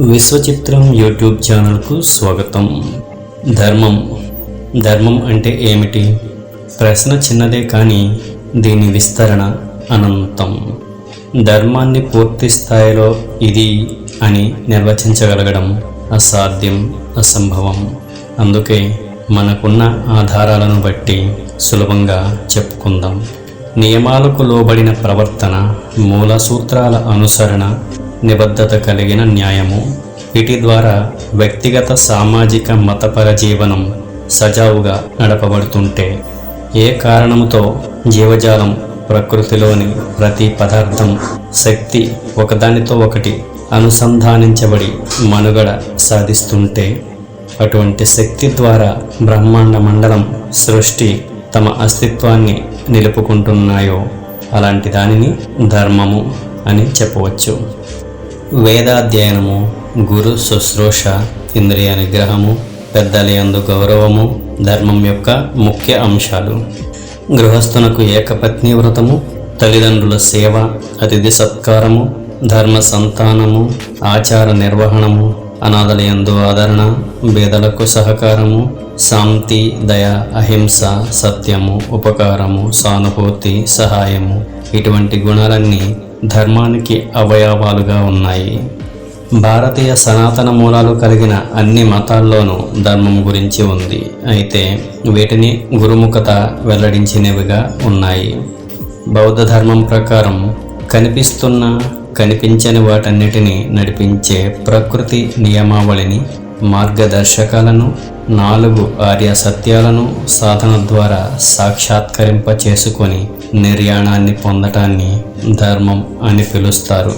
విశ్వచిత్రం YouTube ఛానల్కు స్వాగతం. ధర్మం. ధర్మం అంటే ఏమిటి? ప్రశ్న చిన్నదే కానీ దీని విస్తరణ అనంతం. ధర్మాన్ని పూర్తి స్థాయిలో ఇది అని నిర్వచించగలగడం అసాధ్యం అసంభవం. అందుకే మనకున్న ఆధారాలను బట్టి సులభంగా చెప్పుకుందాం. నియమాలకు లోబడిన ప్రవర్తన మూల సూత్రాల అనుసరణ నిబద్ధత కలిగిన న్యాయము. వీటి ద్వారా వ్యక్తిగత సామాజిక మతపర జీవనం సజావుగా నడపబడుతుంటే ఏ కారణముతో జీవజాలం ప్రకృతిలోని ప్రతి పదార్థం శక్తి ఒకదానితో ఒకటి అనుసంధానించబడి మనుగడ సాధిస్తుంటే అటువంటి శక్తి ద్వారా బ్రహ్మాండ మండలం సృష్టి తమ అస్తిత్వాన్ని నిలుపుకుంటున్నాయో అలాంటి దానిని ధర్మము అని చెప్పవచ్చు. వేదాధ్యయనము గురు శుశ్రూష ఇంద్రియ నిగ్రహము పెద్దల యందు గౌరవము ధర్మం యొక్క ముఖ్య అంశాలు. గృహస్థునకు ఏకపత్ని వ్రతము తల్లిదండ్రుల సేవ అతిథి సత్కారము ధర్మ సంతానము ఆచార నిర్వహణము అనాథల యందు ఆదరణ బేదలకు సహకారము శాంతి దయ అహింస సత్యము ఉపకారము సానుభూతి సహాయము ఇటువంటి గుణాలన్నీ ధర్మానికి అవయవాలుగా ఉన్నాయి. భారతీయ సనాతన మూలాలు కలిగిన అన్ని మతాల్లోనూ ధర్మం గురించి ఉంది. అయితే వీటిని గురుముఖత వెల్లడించినవిగా ఉన్నాయి. బౌద్ధ ధర్మం ప్రకారం కనిపిస్తున్న కనిపించని వాటన్నిటిని నడిపించే ప్రకృతి నియమావళిని మార్గదర్శకాలను నాలుగు ఆర్య సత్యాలను సాధన ద్వారా సాక్షాత్కరింప చేసుకొని నిర్యాణాన్ని పొందటాన్ని ధర్మం అని పిలుస్తారు.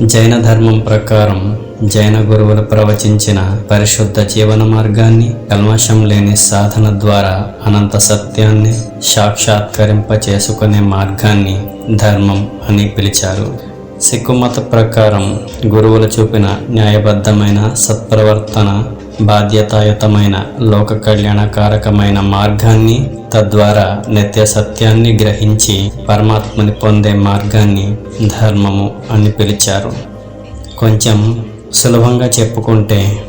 జైన ధర్మం ప్రకారం జైన గురువులు ప్రవచించిన పరిశుద్ధ జీవన మార్గాన్ని కల్మషం లేని సాధన ద్వారా అనంత సత్యాన్ని సాక్షాత్కరింప చేసుకునే మార్గాన్ని ధర్మం అని పిలిచారు. సిక్కు మత ప్రకారం గురువులు చూపిన న్యాయబద్ధమైన సత్ప్రవర్తన బాధ్యతాయుతమైన లోక కళ్యాణకారకమైన మార్గాన్ని తద్వారా నిత్య సత్యాన్ని గ్రహించి పరమాత్మని పొందే మార్గాన్ని ధర్మము అని పిలిచారు. కొంచెం సులభంగా చెప్పుకుంటే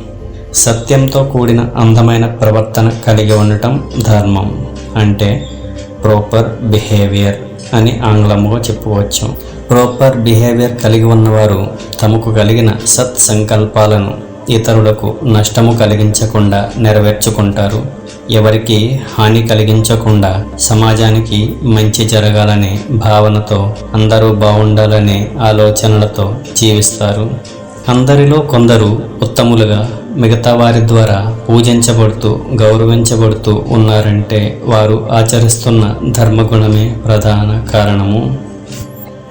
సత్యంతో కూడిన అందమైన ప్రవర్తన కలిగి ఉండటం ధర్మం అంటే ప్రోపర్ బిహేవియర్ అని ఆంగ్లంలో చెప్పవచ్చు. ప్రోపర్ బిహేవియర్ కలిగి ఉన్నవారు తమకు కలిగిన సత్ సంకల్పాలను ఇతరులకు నష్టము కలిగించకుండా నెరవేర్చుకుంటారు. ఎవరికి హాని కలిగించకుండా సమాజానికి మంచి జరగాలనే భావనతో అందరూ బాగుండాలనే ఆలోచనలతో జీవిస్తారు. అందరిలో కొందరు ఉత్తములుగా మిగతా వారి ద్వారా పూజించబడుతూ గౌరవించబడుతూ ఉన్నారంటే వారు ఆచరిస్తున్న ధర్మగుణమే ప్రధాన కారణము.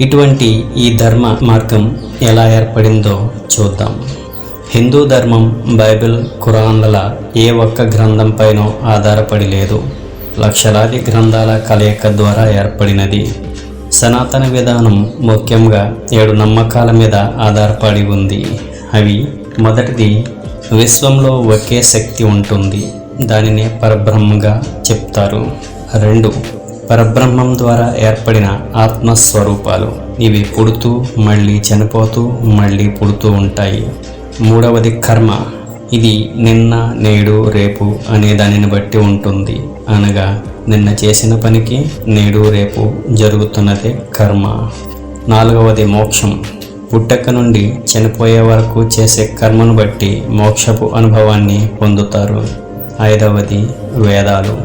ఇటువంటి ఈ ధర్మ మార్గం ఎలా ఏర్పడిందో చూద్దాం. హిందూ ధర్మం బైబిల్ ఖురాన్ల ఏ ఒక్క గ్రంథంపైనో ఆధారపడి లేదు. లక్షలాది గ్రంథాల కలయిక ద్వారా ఏర్పడినది. సనాతన విధానం ముఖ్యంగా ఏడు నమ్మకాల మీద ఆధారపడి ఉంది. అవి మొదటిది విశ్వంలో ఒకే శక్తి ఉంటుంది. దానిని పరబ్రహ్మగా చెప్తారు. రెండు పరబ్రహ్మం ద్వారా ఏర్పడిన ఆత్మస్వరూపాలు. ఇవి పుడుతూ మళ్ళీ చనిపోతూ మళ్ళీ పుడుతూ ఉంటాయి. మూడవది కర్మ. ఇది నిన్న నేడు రేపు అనే దానిని బట్టి ఉంటుంది. అనగా నిన్న చేసిన పనికి నేడు రేపు జరుగుతున్నదే కర్మ. నాలుగవది మోక్షం. పుట్టక నుండి చనిపోయే వరకు చేసే కర్మను బట్టి మోక్షపు అనుభవాన్ని పొందుతారు. ఐదవది వేదాలు.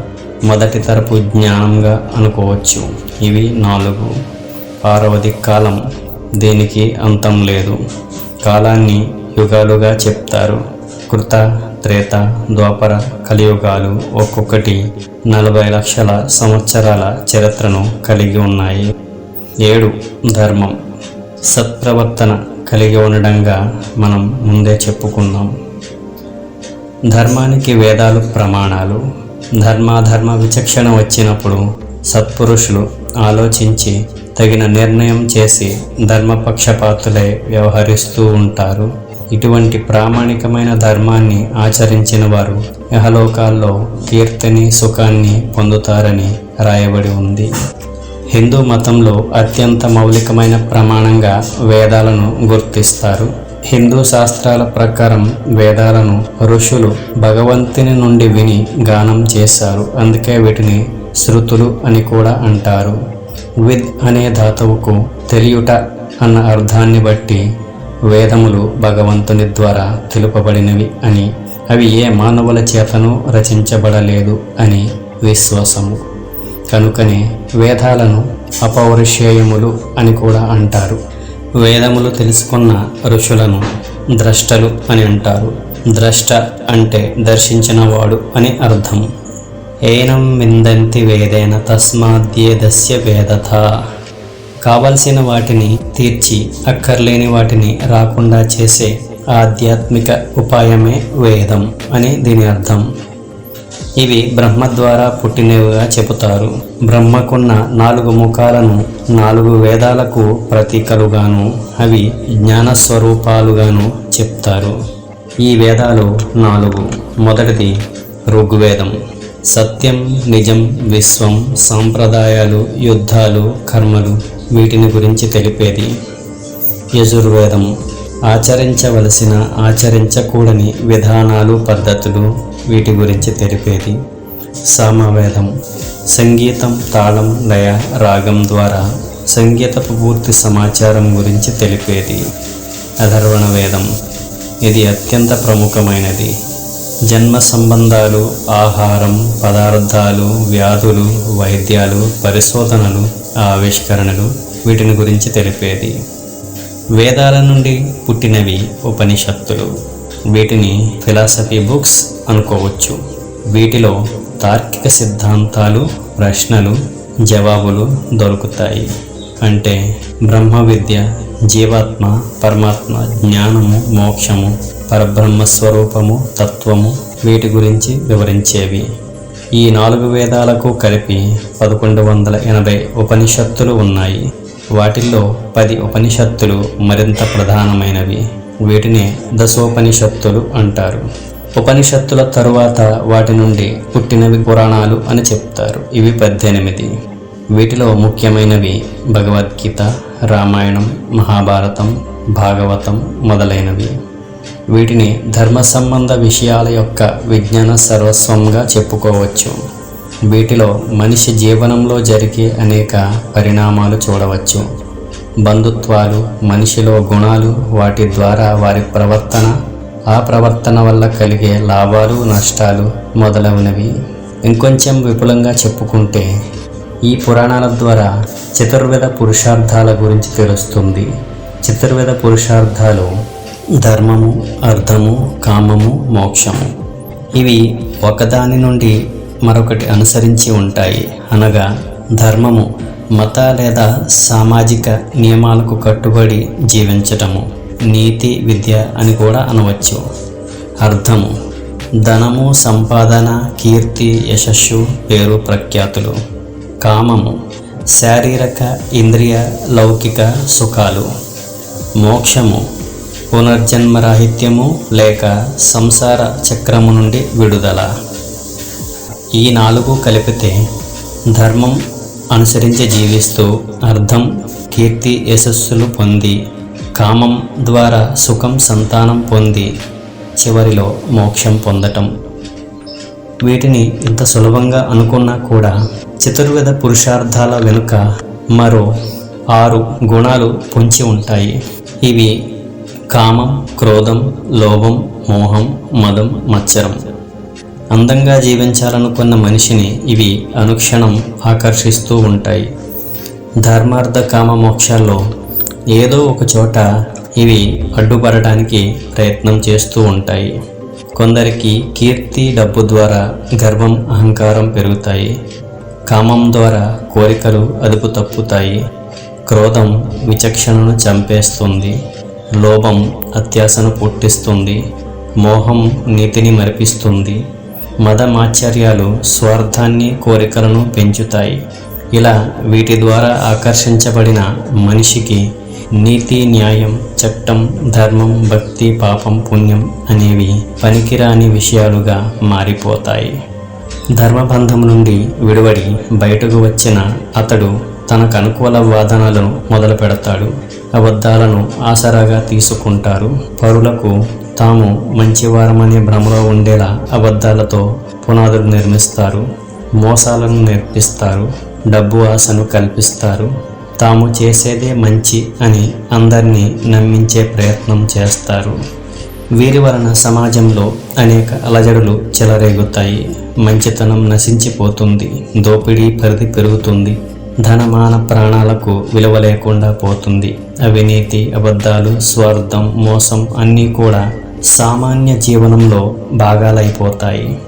మొదటి తరపు జ్ఞానంగా అనుకోవచ్చు. ఇవి నాలుగు. ఆరవది కాలం. దీనికి అంతం లేదు. కాలాన్ని యుగాలుగా చెప్తారు. కృత త్రేత ద్వాపర కలియుగాలు ఒక్కొక్కటి నలభై లక్షల సంవత్సరాల చరిత్రను కలిగి ఉన్నాయి. ఏడు ధర్మం. సత్ప్రవర్తన కలిగి ఉండడంగా మనం ముందే చెప్పుకున్నాం. ధర్మానికి వేదాలు ప్రమాణాలు. ధర్మాధర్మ విచక్షణ వచ్చినప్పుడు సత్పురుషులు ఆలోచించి తగిన నిర్ణయం చేసి ధర్మపక్షపాతులై వ్యవహరిస్తూ ఉంటారు. ఇటువంటి ప్రామాణికమైన ధర్మాన్ని ఆచరించిన వారు యహలోకాల్లో కీర్తిని సుఖాన్ని పొందుతారని రాయబడి ఉంది. హిందూ మతంలో అత్యంత మౌలికమైన ప్రమాణంగా వేదాలను గుర్తిస్తారు. హిందూ శాస్త్రాల ప్రకారం వేదాలను ఋషులు భగవంతుని నుండి విని గానం చేశారు. అందుకే వీటిని శృతులు అని కూడా అంటారు. విద్ అనే ధాతువుకు తెలియుట అన్న అర్థాన్ని బట్టి వేదములు భగవంతుని ద్వారా తెలుపబడినవి అని అవి ఏ మానవుల చేతను రచించబడలేదు అని విశ్వాసము. కనుకనే వేదాలను అపౌరుషేయములు అని కూడా అంటారు. వేదములు తెలుసుకున్న ఋషులను ద్రష్టలు అని అంటారు. ద్రష్ట అంటే దర్శించినవాడు అని అర్థం ఏనం విందంతి వేదేన తస్మాద్యేదస్య వేదత కావలసిన వాటిని తీర్చి అక్కర్లేని వాటిని రాకుండా చేసే ఆధ్యాత్మిక ఉపాయమే వేదం అని దీని అర్థం. ఇవి బ్రహ్మ ద్వారా పుట్టినవిగా చెబుతారు. బ్రహ్మకున్న నాలుగు ముఖాలను నాలుగు వేదాలకు ప్రతీకలుగాను అవి జ్ఞానస్వరూపాలుగాను చెప్తారు. ఈ వేదాలు నాలుగు. మొదటిది ఋగ్వేదం. సత్యం నిజం విశ్వం సాంప్రదాయాలు యుద్ధాలు కర్మలు వీటిని గురించి తెలిపేది. యజుర్వేదం ఆచరించవలసిన ఆచరించకూడని విధానాలు పద్ధతులు వీటి గురించి తెలిపేది. సామవేదం సంగీతం తాళం లయ రాగం ద్వారా సంగీతపు పూర్తి సమాచారం గురించి తెలిపేది. అధర్వణ వేదం ఇది అత్యంత ప్రముఖమైనది. జన్మ సంబంధాలు ఆహారం పదార్థాలు వ్యాధులు వైద్యాలు పరిశోధనలు ఆవిష్కరణలు వీటిని గురించి తెలిపేది. వేదాల నుండి పుట్టినవి ఉపనిషత్తులు. వీటిని ఫిలాసఫీ బుక్స్ అనుకోవచ్చు. వీటిలో తార్కిక సిద్ధాంతాలు ప్రశ్నలు జవాబులు దొరుకుతాయి. అంటే బ్రహ్మ విద్య జీవాత్మ పరమాత్మ జ్ఞానము మోక్షము పరబ్రహ్మ స్వరూపము తత్వము వీటి గురించి వివరించేవి. ఈ నాలుగు వేదాలకు కలిపి పదకొండు వందల ఎనభై ఉపనిషత్తులు ఉన్నాయి. వాటిల్లో పది ఉపనిషత్తులు మరింత ప్రధానమైనవి. వీటినే దశోపనిషత్తులు అంటారు. ఉపనిషత్తుల తరువాత వాటి నుండి పుట్టినవి పురాణాలు అని చెప్తారు. ఇవి పద్దెనిమిది. వీటిలో ముఖ్యమైనవి భగవద్గీత రామాయణం మహాభారతం భాగవతం మొదలైనవి. వీటిని ధర్మ సంబంధ విషయాల యొక్క విజ్ఞాన సర్వస్వంగా చెప్పుకోవచ్చు. వీటిలో మనిషి జీవనంలో జరిగే అనేక పరిణామాలు చూడవచ్చు. బంధుత్వాలు మనిషిలో గుణాలు వాటి ద్వారా వారి ప్రవర్తన ఆ ప్రవర్తన వల్ల కలిగే లాభాలు నష్టాలు మొదలైనవి ఇంకొంచెం విపులంగా చెప్పుకుంటే ఈ పురాణాల ద్వారా చతుర్విధ పురుషార్థాల గురించి తెలుస్తుంది. చతుర్విధ పురుషార్థాలు ధర్మము అర్థము కామము మోక్షము. ఇవి ఒకదాని నుండి మరొకటి అనుసరించి ఉంటాయి. అనగా ధర్మము మత లేదా సామాజిక నియమాలకు కట్టుబడి జీవించటము నీతి విద్య అని కూడా అనవచ్చు. అర్థము ధనము సంపాదన కీర్తి యశస్సు పేరు ప్రఖ్యాతులు. కామము శారీరక ఇంద్రియ లౌకిక సుఖాలు. మోక్షము పునర్జన్మరాహిత్యము లేక సంసార చక్రము నుండి విడుదల. ఈ నాలుగు కలిపితే ధర్మం అనుసరించి జీవిస్తూ అర్థం కీర్తి యశస్సులు పొంది కామం ద్వారా సుఖం సంతానం పొంది చివరిలో మోక్షం పొందటం. వీటిని ఇంత సులభంగా అనుకున్నా కూడా చతుర్వేద పురుషార్థాల వెనుక మరో ఆరు గుణాలు పొంచి ఉంటాయి. ఇవి కామం క్రోధం లోభం మోహం మదం మత్సరం అందంగా జీవించాలనుకున్న మనిషిని ఇవి అనుక్షణం ఆకర్షిస్తూ ఉంటాయి. ధర్మార్థ కామ మోక్షాల్లో ఏదో ఒక చోట ఇవి అడ్డుపడటానికి ప్రయత్నం చేస్తూ ఉంటాయి. కొందరికి కీర్తి డబ్బు ద్వారా గర్వం అహంకారం పెరుగుతాయి. కామం ద్వారా కోరికలు అదుపు తప్పుతాయి. క్రోధం విచక్షణను చంపేస్తుంది. లోభం అత్యాసను పుట్టిస్తుంది మోహం నీతిని మరిపిస్తుంది. మదమాచార్యాలు స్వార్థాన్ని కోరికలను పెంచుతాయి. ఇలా వీటి ద్వారా ఆకర్షించబడిన మనిషికి నీతి న్యాయం చట్టం ధర్మం భక్తి పాపం పుణ్యం అనేవి పనికిరాని విషయాలుగా మారిపోతాయి. ధర్మబంధం నుండి విడివడి బయటకు వచ్చిన అతడు తనకు అనుకూల వాదనలను మొదలు పెడతాడు అబద్ధాలను ఆసరాగా తీసుకుంటారు. పరులకు తాము మంచివారమనే భ్రమలో ఉండేలా అబద్ధాలతో పునాదులు నిర్మిస్తారు. మోసాలను నేర్పిస్తారు. డబ్బు ఆశను కల్పిస్తారు. తాము చేసేదే మంచి అని అందరినీ నమ్మించే ప్రయత్నం చేస్తారు. వీరి వలన సమాజంలో అనేక అలజడులు చెలరేగుతాయి. మంచితనం నశించిపోతుంది. దోపిడీ పరిధి పెరుగుతుంది. ధనమాన ప్రాణాలకు విలువ లేకుండా పోతుంది. అవినీతి అబద్ధాలు స్వార్థం మోసం అన్నీ కూడా సామాన్య జీవనంలో భాగాలైపోతాయి.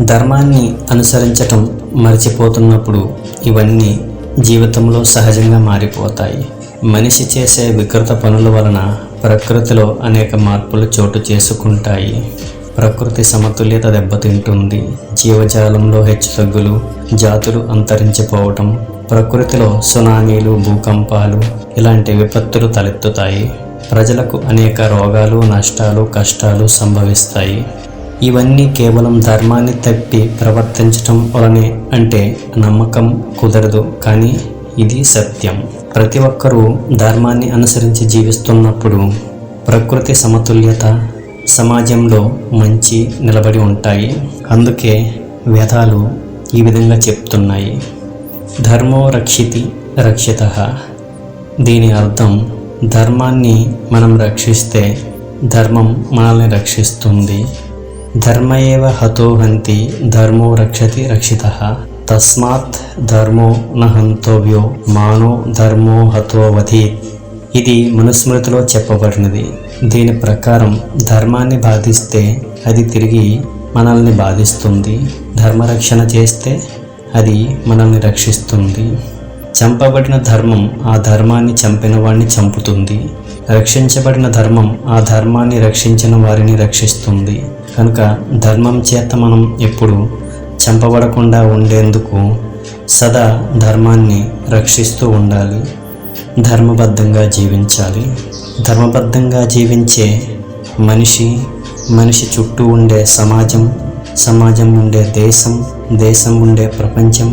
ధర్మాన్ని అనుసరించటం మర్చిపోతున్నప్పుడు ఇవన్నీ జీవితంలో సహజంగా మారిపోతాయి. మనిషి చేసే వికృత పనుల వలన ప్రకృతిలో అనేక మార్పులు చోటు చేసుకుంటాయి. ప్రకృతి సమతుల్యత దెబ్బతింటుంది. జీవజాలంలో హెచ్చుతగ్గులు జాతులు అంతరించిపోవటం ప్రకృతిలో సునామీలు భూకంపాలు ఇలాంటి విపత్తులు తలెత్తుతాయి. ప్రజలకు అనేక రోగాలు నష్టాలు కష్టాలు సంభవిస్తాయి. ఇవన్నీ కేవలం ధర్మాన్ని తప్పి ప్రవర్తించటం వలనే అంటే నమ్మకం కుదరదు. కానీ ఇది సత్యం. ప్రతి ఒక్కరూ ధర్మాన్ని అనుసరించి జీవిస్తున్నప్పుడు ప్రకృతి సమతుల్యత సమాజంలో మంచి నిలబడి ఉంటాయి. అందుకే వేదాలు ఈ విధంగా చెప్తున్నాయి. ధర్మో రక్షితి రక్షిత. దీని అర్థం ధర్మాన్ని మనం రక్షిస్తే ధర్మం మనల్ని రక్షిస్తుంది. ధర్మయేవ హతో హంతి ధర్మో రక్షతి రక్షిత. తస్మాత్ ధర్మో నహంతవ్యో మానో ధర్మో హతోవధి ఇది మనుస్మృతిలో చెప్పబడినది. దీని ప్రకారం ధర్మాన్ని బాధిస్తే అది తిరిగి మనల్ని బాధిస్తుంది. ధర్మరక్షణ చేస్తే అది మనల్ని రక్షిస్తుంది. చంపబడిన ధర్మం ఆ ధర్మాన్ని చంపిన వాడిని చంపుతుంది. రక్షించబడిన ధర్మం ఆ ధర్మాన్ని రక్షించిన వారిని రక్షిస్తుంది. కనుక ధర్మం చేత మనం ఎప్పుడు చంపబడకుండా ఉండేందుకు సదా ధర్మాన్ని రక్షిస్తూ ఉండాలి. ధర్మబద్ధంగా జీవించాలి. ధర్మబద్ధంగా జీవించే మనిషి మనిషి చుట్టూ ఉండే సమాజం సమాజం ఉండే దేశం దేశం ఉండే ప్రపంచం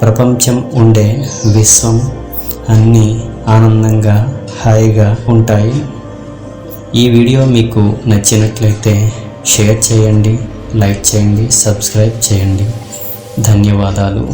ప్రపంచం ఉండే విశ్వం అన్నీ ఆనందంగా హాయిగా ఉంటాయి. ఈ వీడియో మీకు నచ్చినట్లయితే షేర్ చేయండి లైక్ చేయండి సబ్స్క్రైబ్ చేయండి. ధన్యవాదాలు.